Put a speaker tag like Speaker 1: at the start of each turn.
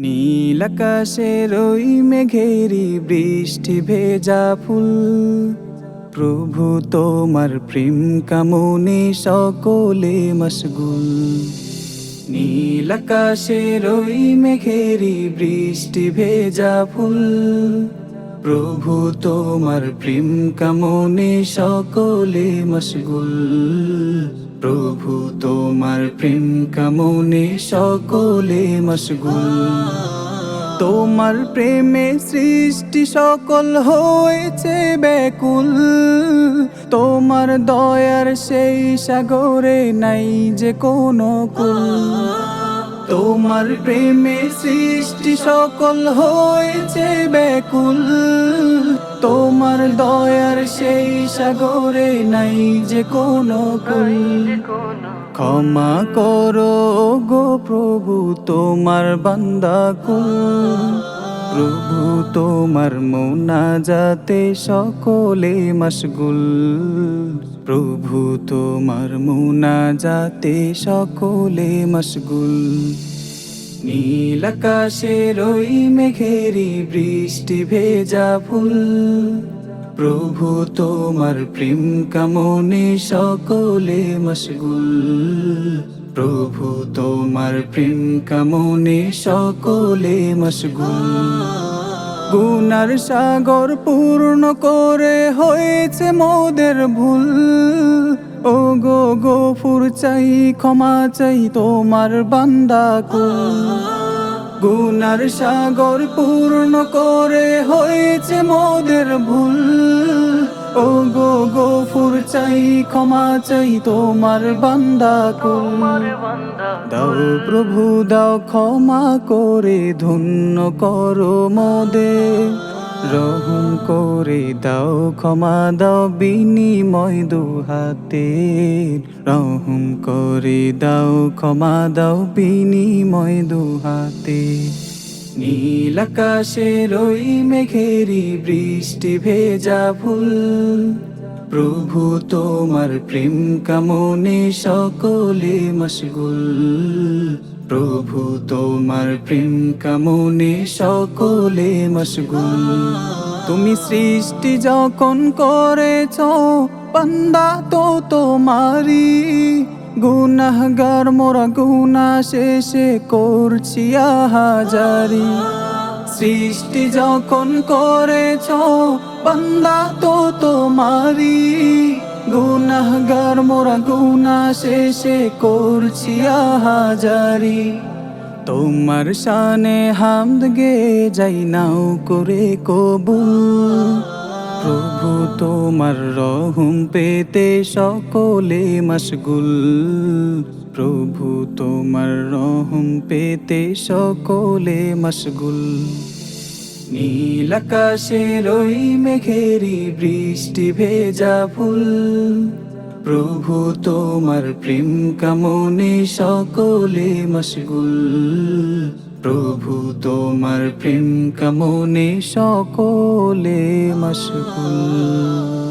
Speaker 1: নীল আকাশের ওই মেঘেরি বৃষ্টি ভেজা ফুল। প্রভু তোমার প্রেম কামনে সকলে মশগুল। নীল আকাশের ওই মেঘেরি বৃষ্টি ভেজা ফুল। প্রভু, তোমার প্রেম কামনে সকলে মশগুল। প্রভু, তোমার প্রেম কামনে সকলে মশগুল। তোমার প্রেমে সৃষ্টি সকল হয়েছে ব্যাকুল। তোমার দয়ার সেই সাগরে নাই যে কোনো কুল। তোমার প্রেমে সৃষ্টি সকল হয়েছে ব্যাকুল। তোমার দয়ার সেই সাগরে নাই যে কোনো ক্ষমা করো গো প্রভু তোমার বান্দা কুল প্রভু তোমার মোনা যাতে সকলে মশগুল। প্রভু তোমার মোনা যাতে সকলে মশগুল। নীল আকাশের ওই মেঘেরি বৃষ্টি ভেজা ফুল। প্রভু তোমার প্রেম কামনে সকলে মশগুল। প্রভু তোমার প্রেম কামনে সকলে মশগুল। গুনার সাগর পূর্ণ করে হয়েছে মোদের ভুল। ও গো গোফুর চাই, ক্ষমা চাই তোমার বান্দা কুল গুনার সাগর পূর্ণ করে হয়েছে মোদের ভুল। ও গো গোফুর চাই ক্ষমা চাই তোমার বান্দা কুল দাও প্রভু দাও ক্ষমা করে ধন্য করো মোদে রহম করে দাও ক্ষমা দাও বিনিময় দুহাতে। রহম করে দাও ক্ষমা দাও বিনিময় দুহাতে। নীল আকাশের ওই মেঘেরি বৃষ্টি ভেজা ফুল। প্রভু, তোমার প্রেম কামনে সকলে মশগুল। প্রভু, তোমার প্রেম কামনে সকলে মশগুল। তুমি সৃষ্টি যখন করেছ পান্দা তো তোমারি গুনাহগার মোরা গুনা শেষে করছি আহাজারি। সৃষ্টি যখন করেছ, বান্দা তো তোমারি গুনাহগার, মোরা গুনা শেষে করছি হাজারি তোমার শানে হামদ গে যাই, নাও করে কবুল। প্রভু তোমার রহম পেতে সকলে মশগুল। প্রভু, তোমার রহম পেতে সকলে মশগুল। নীল আকাশের ওই মেঘেরি বৃষ্টি ভেজা ফুল। প্রভু, তোমার প্রেম কামনে সকলে মশগুল। প্রভু, তোমার প্রেম কামনে সকলে মশগুল।